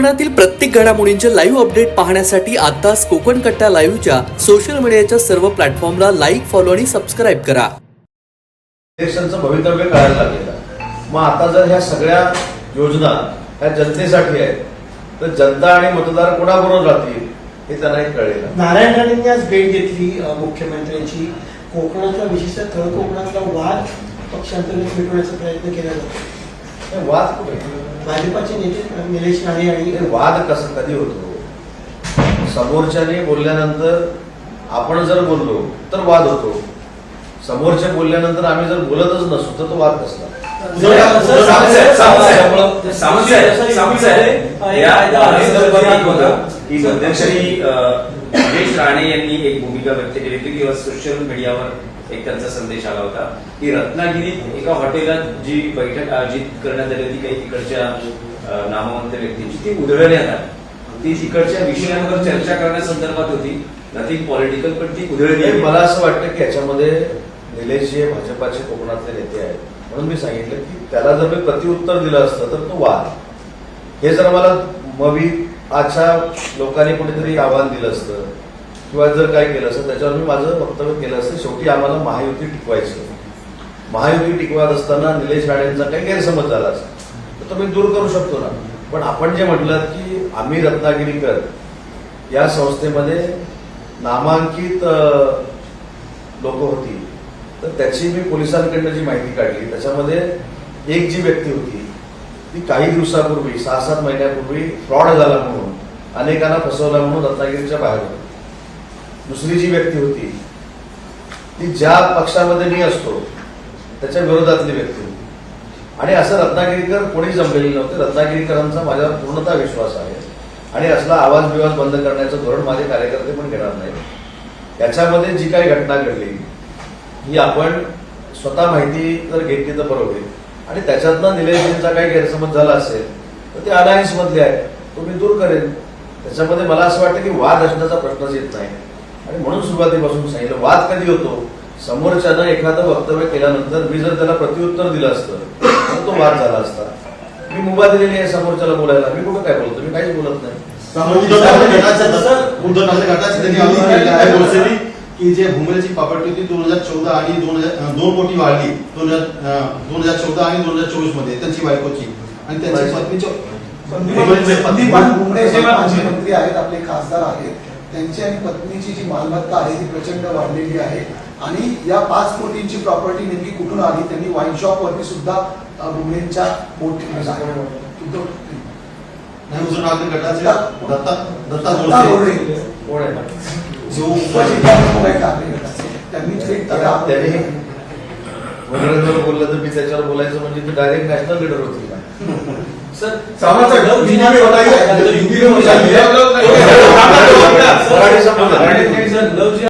कोकणातील प्रत्येक घडामोडींचे लाईव्ह अपडेट पाहण्यासाठी आताच कोकण कट्टा लाईव्हच्या सोशल मीडियाच्या सर्व प्लॅटफॉर्मला लाईक फॉलो आणि सबस्क्राईब करा इलेक्शनचं भवितव्य कळायला लागलेलं. मग आता जर ह्या सगळ्या योजना ह्या जनतेसाठी आहेत तर जनता आणि मतदार कोणाबरोबर राहतील हे त्यांना कळलेलं आहे. नारायण राणेंनी आज भेट घेतली मुख्यमंत्र्यांची कोकणातला विशेषतः तळ कोकणातला वाद पक्षांतर्गत मिटवण्याचा प्रयत्न केला जातो वाद कुठे? भाजपाचे नेते निलेश राणे आणि हे वाद कसं कधी होतो? समोरच्याने बोलल्यानंतर आपण जर बोललो तर वाद होतो. समोरच्या बोलल्यानंतर आम्ही जर बोलतच नसू तर तो वाद कसला? ही मध्यंतरी निलेश राणे यांनी एक भूमिका व्यक्त केली होती किंवा सोशल मीडियावर एक त्यांचा संदेश आला होता की रत्नागिरीत एका हॉटेलात जी बैठक आयोजित करण्यात आली होती काही तिकडच्या नामवंत व्यक्तींची ती उधळण्यात आली ती तिकडच्या विषयांवर चर्चा करण्यासंदर्भात होती. नथिंग पॉलिटिकल पण ती उधळली मला असं वाटतं की याच्यामध्ये निलेश हे भाजपाचे कोकणातले नेते आहेत. म्हणून मी सांगितलं की त्याला जर मी प्रतिउत्तर दिलं असतं तर तो वाद. हे जर मला मवी अशा लोकांनी कुठेतरी आव्हान दिलं असतं. किंवा जर काय केलं असतं त्याच्यावर मी माझं वक्तव्य केलं असतं. शेवटी आम्हाला महायुती टिकवायचं महायुती टिकवत असताना निलेश राणेंचा काही गैरसमज झाला असता. तर तो मी दूर करू शकतो ना. पण आपण जे म्हटलं की आम्ही रत्नागिरीकर या संस्थेमध्ये नामांकित लोक होती. तर त्याची मी पोलिसांकडनं जी माहिती काढली त्याच्यामध्ये एक जी व्यक्ती होती ती काही दिवसापूर्वी सहा सात महिन्यापूर्वी फ्रॉड झाला म्हणून अनेकांना फसवला म्हणून रत्नागिरीच्या बाहेर होती. दुसरी जी व्यक्ती होती ती ज्या पक्षामध्ये मी असतो त्याच्या विरोधातली व्यक्ती होती. आणि असं रत्नागिरीकर कोणी जमलेले नव्हते. रत्नागिरीकरांचा माझ्यावर पूर्णतः विश्वास आहे. आणि असला आवाज बिवाज बंद करण्याचं धोरण माझे कार्यकर्ते पण घेणार नाही याच्यामध्ये जी काही घटना घडली ही आपण स्वतः माहिती जर घेतली तर बरोबर होईल आणि त्याच्यातनं निलेशजींचा काही गैरसमज झाला असेल तर ते अलायन्स मधले आहे तो मी दूर करेन त्याच्यामध्ये मला असं वाटतं की वाद असण्याचा प्रश्नच येत नाही आणि म्हणून सुरुवातीपासून सांगितलं वाद कधी होतो समोरच्यानं एखादं वक्तव्य केल्यानंतर मी जर त्याला प्रतिउत्तर दिलं असतं तर तो वाद झाला असता मी मुभा दिलेली आहे समोरच्याला बोलायला मी कुठं काय बोलतो मी काहीच बोलत नाही की जे भूमीची प्रॉपर्टी होती दोन हजार चौदा आणि दोन हजार दोन कोटी वाढली. दोन हजार दोन हजार चौदा आणि दोन हजार चोवीसमध्ये त्यांची बायकोची. आणि त्यांची पत्नीची संदीप भुमरे जे माजी मंत्री आहेत आपले खासदार आहेत. त्यांची आणि पत्नीची जी मालमत्ता आहे ती प्रचंड वाढलेली आहे. आणि या पाच कोटींची प्रॉपर्टी नेमकी कुठून आली? त्यांनी वाईन शॉप वरती सुद्धा अ, भुमरेंच्या बोट नाही ठाकरे गटाचे दत्ता दत्ता दत्ता जो. त्यांनी थेट त्याने बोललं तर मी त्याच्यावर बोलायचं म्हणजे ते डायरेक्ट नॅशनल लीडर होतील सामाचा ढग मराठी संपलं.